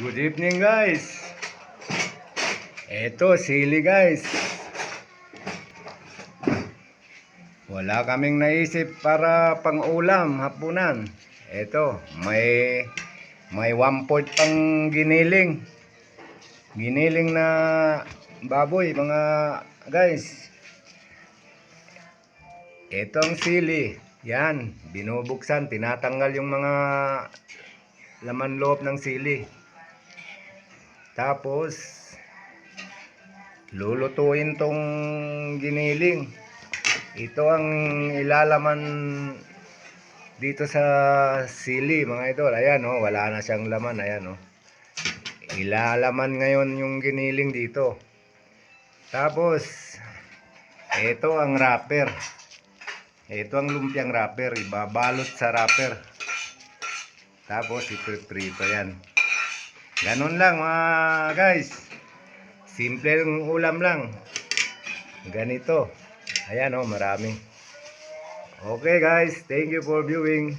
Good evening guys. Eto, sili guys. Wala kaming naisip para pang-ulam, hapunan. Eto, may may one fourth pang giniling. Giniling na baboy, mga guys. Ito ang sili. Yan, binubuksan, tinatanggal yung mga laman loob ng sili. Tapos, lulutuin tong giniling. Ito ang ilalaman dito sa sili, mga idol. Ayan, oh, wala na siyang laman. Ayan, oh. Ilalaman ngayon yung giniling dito. Tapos, ito ang wrapper. Ito ang lumpiang wrapper. Ibabalot sa wrapper. Tapos, ipiprito yan. Ganun lang mga guys. Simple yung ulam lang. Ganito. Ayan oh, marami. Okay guys, thank you for viewing.